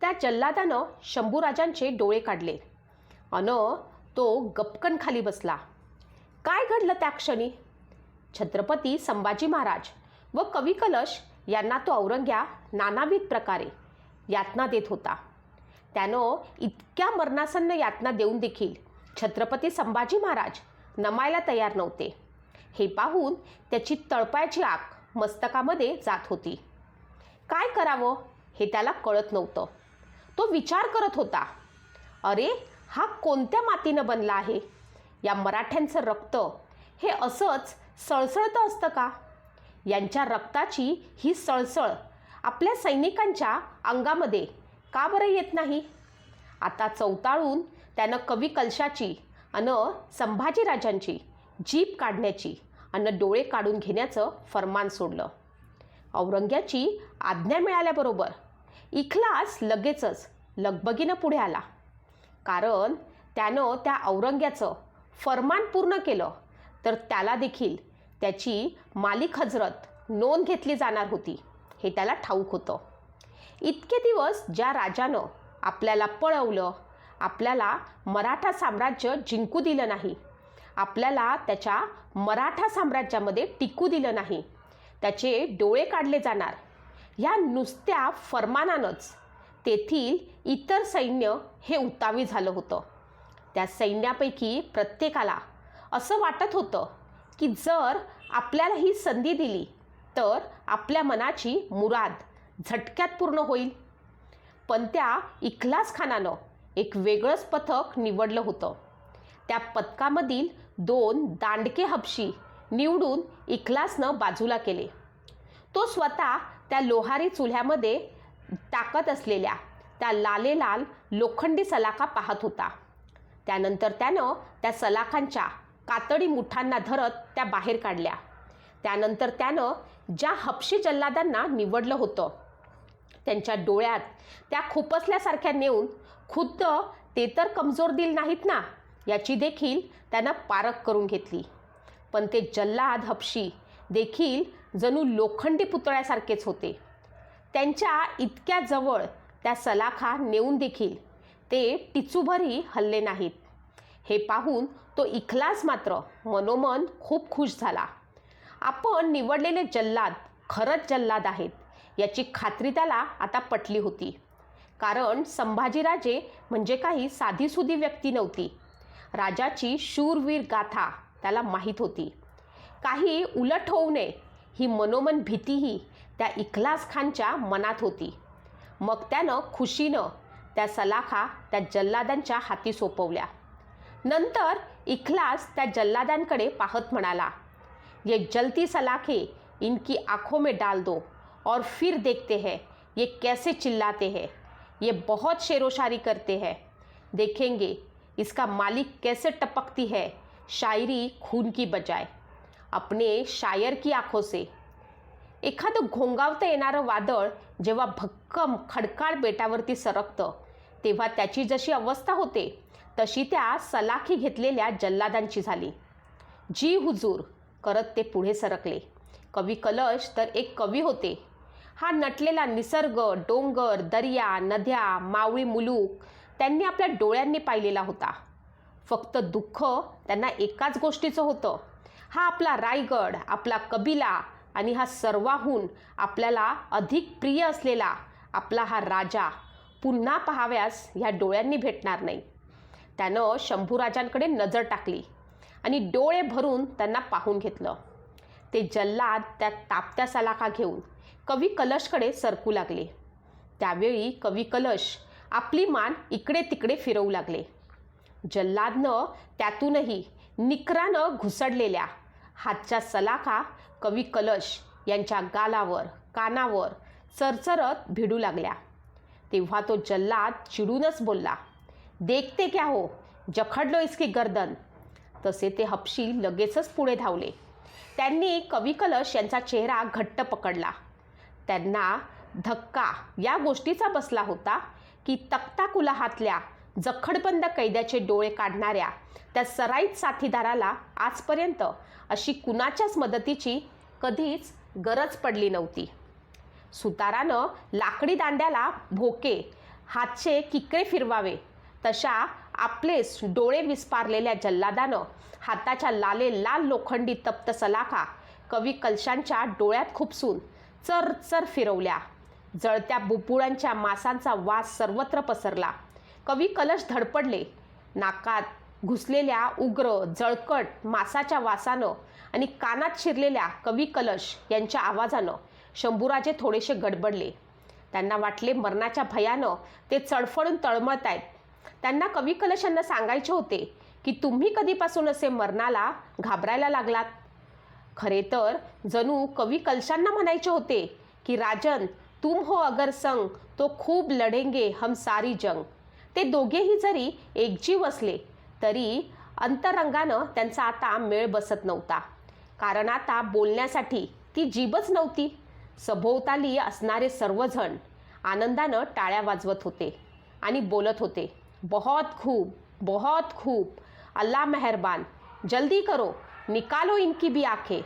त्या जल्लादानं शंभूराजांचे डोळे काढले. अन तो गपकन खाली बसला. काय घडलं त्या क्षणी? छत्रपती संभाजी महाराज व कवी कलश यांना तो औरंग्या नानाविध प्रकारे यातना देत होता. त्यानं इतक्या मरणासन्न यातना देऊन देखील छत्रपती संभाजी महाराज नमायला तयार नव्हते. हे पाहून त्याची तळपायची आग मस्तकामध्ये जात होती. काय करावं हे त्याला कळत नव्हतं. तो विचार करत होता अरे हा कोणत्या मातीनं बनला आहे? या मराठ्यांचं रक्त हे असंच सळसळतं असतं का? यांच्या रक्ताची ही सळसळ आपल्या सैनिकांच्या अंगामध्ये का बरं येत नाही? आता चौताळून त्यानं कवी कलशाची आणि संभाजीराजांची जीप काढण्याची आणि डोळे काढून घेण्याचं फरमान सोडलं. औरंग्याची आज्ञा मिळाल्याबरोबर इखलास लगेचच लगबगीनं पुढे आला. कारण त्यानं त्या औरंग्याचं फरमान पूर्ण केलं तर त्याला देखील त्याची मालिक हजरत नोंद घेतली जाणार होती हे त्याला ठाऊक होतं. इतके दिवस ज्या राजानं आपल्याला पळवलं आपल्याला मराठा साम्राज्य जिंकू दिलं नाही आपल्याला त्याच्या मराठा साम्राज्यामध्ये टिकू दिलं नाही त्याचे डोळे काढले जाणार या नुसत्या फरमानानंच तेथील इतर सैन्य हे उतावी झालं होतं. त्या सैन्यापैकी प्रत्येकाला असं वाटत होतं की जर आपल्याला ही संधी दिली तर आपल्या मनाची मुराद झटक्यात पूर्ण होईल. पण त्या इखलास खानानं एक वेगळंच पथक निवडलं होतं. त्या पथकामधील दोन दांडके हपशी निवडून इखलासनं बाजूला केले. तो स्वतः त्या लोहारी चुल्ह्यामध्ये टाकत असलेल्या त्या लालेलाल लोखंडी सलाखा पाहत होता. त्यानंतर त्यानं त्या सलाखांच्या कातडी मुठांना धरत त्या बाहेर काढल्या. त्यानंतर त्यानं ज्या हपशी जल्लादांना निवडलं होतं त्यांच्या डोळ्यात त्या खुपसल्यासारख्या नेऊन खुद्द ते तर कमजोर दिल नाहीत ना? याची देखील त्यानं पारख करून घेतली. पण ते जल्लाद हपशी देखील जणू लोखंडी पुतळ्यासारखेच होते. त्यांच्या इतक्या जवळ त्या सलाखा नेऊन देखील ते टिचूभरही हल्ले नाहीत. हे पाहून तो इखलास मात्र मनोमन खूप खुश झाला. आपण निवडलेले जल्लाद खरंच जल्लाद आहेत याची खात्री त्याला आता पटली होती. कारण संभाजीराजे म्हणजे काही साधीसुधी व्यक्ती नव्हती. राजाची शूरवीर गाथा त्याला माहीत होती. काही उलट होऊ नये. ही मनोमन भीतीही त्या इखलास खानच्या मनात होती. मग त्यानं खुशीनं त्या सलाखा त्या जल्लादांच्या हाती सोपवल्या. नंतर इखलास त्या जल्लादांकडे पाहत म्हणाला ये जलती सलाखे इनकी आंखों में डाल दो और फिर देखते हैं ये कैसे चिल्लाते हैं ये बहुत शेरोशारी करते हैं। देखेंगे इसका मालिक कैसे टपकती है शायरी खून की बजाय। अपने शायर की आंखों से। एखादं घोंगावतं येणारं वादळ जेव्हा भक्कम खडकाळ बेटावरती सरकतं तेव्हा त्याची जशी अवस्था होते तशी त्या सलाखी घेतलेल्या जल्लादांची झाली. जी हुजूर करत ते पुढे सरकले. कवी कलश तर एक कवी होते. हा नटलेला निसर्ग डोंगर दर्या नद्या मावळी मुलूक त्यांनी आपल्या डोळ्यांनी पाहिलेला होता. फक्त दुःख त्यांना एकाच गोष्टीचं होतं. हा आपला रायगड आपला कबिला आणि हा सर्वाहून आपल्याला अधिक प्रिय असलेला आपला हा राजा पुन्हा पाहाव्यास ह्या डोळ्यांनी भेटणार नाही. त्यानं शंभूराजांकडे नजर टाकली आणि डोळे भरून त्यांना पाहून घेतलं. ते जल्लाद त्या तापत्या सलाखा घेऊन कवी कलशकडे सरकू लागले. त्यावेळी कवी कलश आपली मान इकडे तिकडे फिरवू लागले. जल्लादनं त्यातूनही निकरानं घुसडलेल्या हातच्या सलाखा कवी कलश यांच्या गालावर कानावर चरचरत भिडू लागल्या. तेव्हा तो जल्लाद चिडूनच बोलला देखते क्या हो? जखडलो इसकी गर्दन. तसे ते हपशी लगेचच पुढे धावले. त्यांनी कवी कलश यांचा चेहरा घट्ट पकडला. त्यांना धक्का या गोष्टीचा बसला होता की तक्ताकुला हातल्या जखडबंद कैद्याचे डोळे काढणाऱ्या त्या सराईत साथीदाराला आजपर्यंत अशी कुणाच्याच मदतीची कधीच गरज पडली नव्हती. सुतारानं लाकडी दांड्याला भोके हातचे किकडे फिरवावे तशा आपलेच डोळे विस्पारलेल्या जल्लादानं हाताच्या लाले लाल लोखंडी तप्त सलाखा कवी कलशांच्या डोळ्यात खुपसून चर चर फिरवल्या. जळत्या बुपुळांच्या मासांचा वास सर्वत्र पसरला. कवी कलश धडपडले. नाकात घुसलेल्या उग्र जळकट मासाच्या वासानं आणि कानात शिरलेल्या कवी कलश यांच्या आवाजानं शंभूराजे थोडेसे गडबडले. त्यांना वाटले मरणाच्या भयानं ते चडफडून आहेत त्यांना कवी कलशांना सांगायचे होते की तुम्ही कधीपासून असे मरणाला घाबरायला लागलात? खरे तर जणू कवी कलशांना म्हणायचे होते की राजन तुम हो अगर संग तो खूप लढेंगे हम सारी जंग. ते दोघेही जरी एकजीव असले तरी अंतरंगानं त्यांचा आता मेळ बसत नव्हता. कारण आता बोलण्यासाठी ती जीभच नव्हती. सभोवताली असणारे सर्वजण आनंदानं टाळ्या वाजवत होते आणि बोलत होते बहुत खूब बहुत खूब अल्ला मेहरबान जल्दी करो निकालो इनकी भी आखे.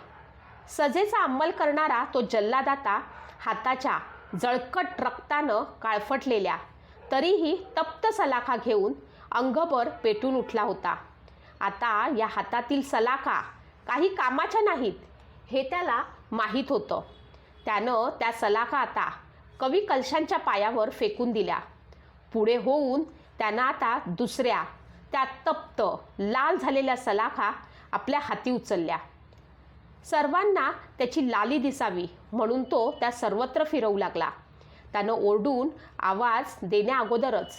सजेचा अंमल करणारा तो जल्लादाता हाताच्या जळकट रक्तानं काळफटलेल्या तरीही तप्त सलाखा घेऊन अंगभर पेटून उठला होता. आता या हातातील सलाखा काही कामाच्या नाहीत हे त्याला माहीत होतं. त्यानं त्या सलाखा आता कवी कलशांच्या पायावर फेकून दिल्या. पुढे होऊन त्यानं आता दुसऱ्या त्या तप्त लाल झालेल्या सलाखा आपल्या हाती उचलल्या. सर्वांना त्याची लाली दिसावी म्हणून तो त्या सर्वत्र फिरवू लागला. त्यानं ओरडून आवाज देण्याअगोदरच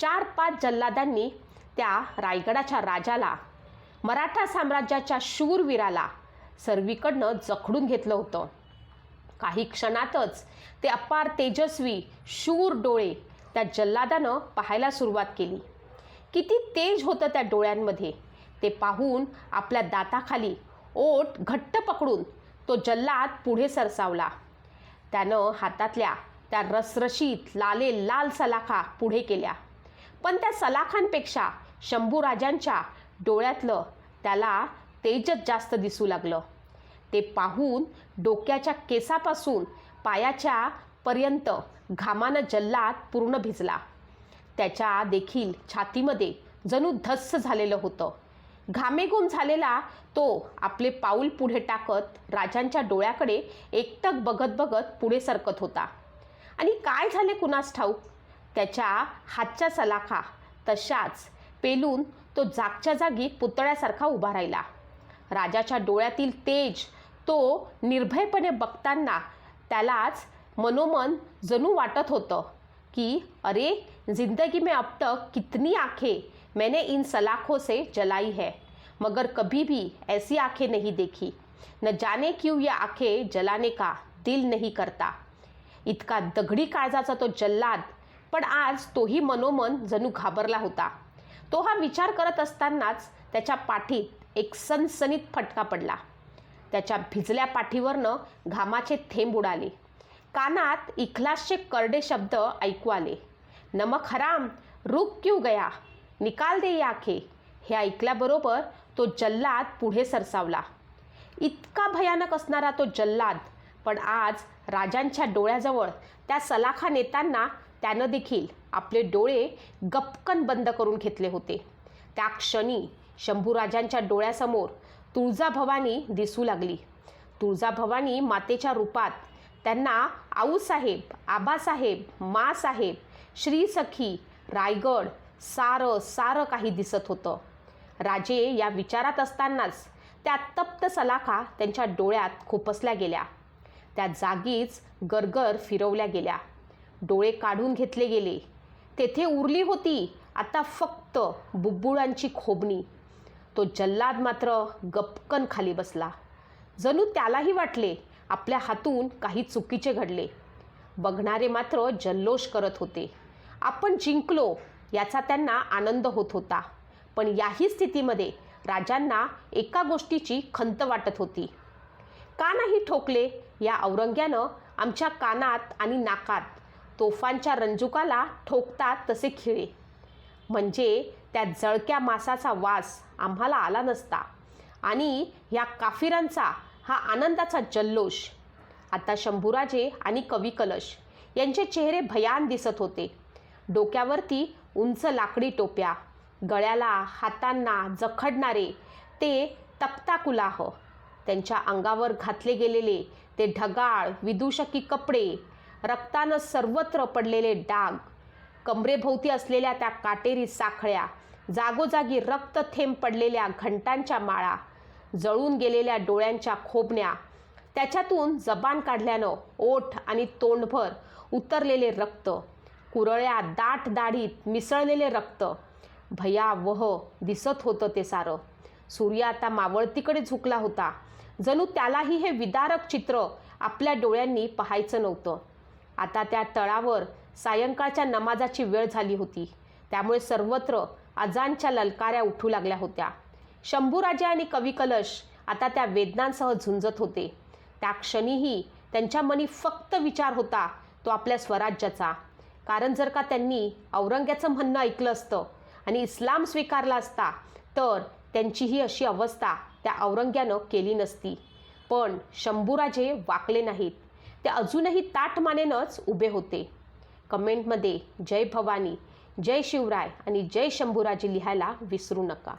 चार पाच जल्लादांनी त्या रायगडाच्या राजाला मराठा साम्राज्याच्या शूरवीराला सर्वीकडनं जखडून घेतलं होतं. काही क्षणातच ते अपार तेजस्वी शूर डोळे त्या जल्लादानं पाहायला सुरुवात केली. किती तेज होतं त्या डोळ्यांमध्ये. ते पाहून आपल्या दाताखाली ओठ घट्ट पकडून तो जल्लाद पुढे सरसावला. त्यानं हातातल्या त्या रसरशीत लाले लाल सलाखा पुढे केल्या. पण त्या सलाखांपेक्षा शंभूराजांच्या डोळ्यातलं त्याला तेजच जास्त दिसू लागलं. ते पाहून डोक्याच्या केसापासून पायाच्या पर्यंत घामानं जल्लाद पूर्ण भिजला. त्याच्या देखील छातीमध्ये जणू धस्स झालेलं होतं. घामेघूम झालेला तो आपले पाऊल पुढे टाकत राजांच्या डोळ्याकडे एकटक बघत बघत पुढे सरकत होता. आणि काय झाले कुणास ठाऊक? त्याच्या हातच्या सलाखा तशाच पेलून तो जागच्या जागी पुतळ्यासारखा उभा राहिला. राजाच्या डोळ्यातील तेज तो निर्भयपणे बघताना त्यालाच मनोमन जणू वाटत होतं की अरे जिंदगी में अब तक कितनी आंखें मैंने इन सलाखों से जलाई है मगर कभी भी ऐसी आंखें नहीं देखी। न जाने क्यों ये आंखें जलाने का दिल नहीं करता। इतका दगडी काळजाचा तो जल्लाद. पण आज तोही मनोमन जणू घाबरला होता. तो हा विचार करत असतानाच त्याच्या पाठीत एक सनसनीत फटका पडला. त्याच्या भिजल्या पाठीवरनं घामाचे थेंब उडाले. कानात इखलासचे करडे शब्द ऐकू आले. नमक हराम रुक क्यू गया? निकाल दे याखे हे ऐकल्याबरोबर तो जल्लाद पुढे सरसावला. इतका भयानक असणारा तो जल्लाद पण आज राजांच्या डोळ्याजवळ त्या सलाखा नेताना त्यानं देखील आपले डोळे गपकन बंद करून घेतले होते. त्या क्षणी शंभूराजांच्या डोळ्यासमोर तुळजाभवानी दिसू लागली. तुळजाभवानी मातेच्या रूपात त्यांना आऊसाहेब आबासाहेब मासाहेब श्रीसखी रायगड सारं सारं काही दिसत होतं. राजे या विचारात असतानाच त्या तप्त सलाखा त्यांच्या डोळ्यात खुपसल्या गेल्या. त्या जागीच गरगर फिरवल्या गेल्या. डोळे काढून घेतले गेले. तेथे उरली होती आता फक्त बुब्बुळांची खोबणी. तो जल्लाद मात्र गपकन खाली बसला. जणू त्यालाही वाटले आपल्या हातून काही चुकीचे घडले. बघणारे मात्र जल्लोष करत होते. आपण जिंकलो याचा त्यांना आनंद होत होता. पण याही स्थितीमध्ये राजांना एका गोष्टीची खंत वाटत होती. का नाही ठोकले? या औरंग्यानं आमच्या कानात आणि नाकात तोफांच्या रंजुकाला ठोकतात तसे खिळे. म्हणजे त्या जळक्या मासाचा वास आम्हाला आला नसता. आणि या काफिरांचा हा आनंदाचा जल्लोष. आता शंभूराजे आणि कवी कलश यांचे चेहरे भयान दिसत होते. डोक्यावरती उंच लाकडी टोप्या गळ्याला हातांना जखडणारे ते तक्ताकुलाह त्यांच्या अंगावर घातले गेलेले ते ढगाळ विदूषकी कपडे रक्तानं सर्वत्र पडलेले डाग कमरेभोवती असलेल्या त्या काटेरी साखळ्या जागोजागी रक्त थेंब पडलेल्या घंटांच्या माळा जळून गेलेल्या डोळ्यांच्या खोबण्या त्याच्यातून जबान काढल्यानं ओठ आणि तोंडभर उतरलेले रक्त कुरळ्या दाट दाढीत मिसळलेले रक्त. भयावह दिसत होतं ते सारं. सूर्य आता मावळतीकडे झुकला होता. जणू त्यालाही हे विदारक चित्र आपल्या डोळ्यांनी पाहायचं नव्हतं. आता त्या तळावर सायंकाळच्या नमाजाची वेळ झाली होती. त्यामुळे सर्वत्र अजानच्या ललकाऱ्या उठू लागल्या होत्या. शंभूराजे आणि कविकलश आता त्या वेदनांसह झुंजत होते. त्या क्षणीही त्यांच्या मनी फक्त विचार होता तो आपल्या स्वराज्याचा. कारण जर का त्यांनी औरंग्याचं म्हणणं ऐकलं असतं आणि इस्लाम स्वीकारला असता तर त्यांचीही अशी अवस्था त्या औरंग्यानं केली नसती. पण शंभूराजे वाकले नाहीत. ते अजूनही ताटमानेनंच उभे होते. कमेंटमध्ये जय भवानी जय शिवराय आणि जय शंभूराजे लिहायला विसरू नका.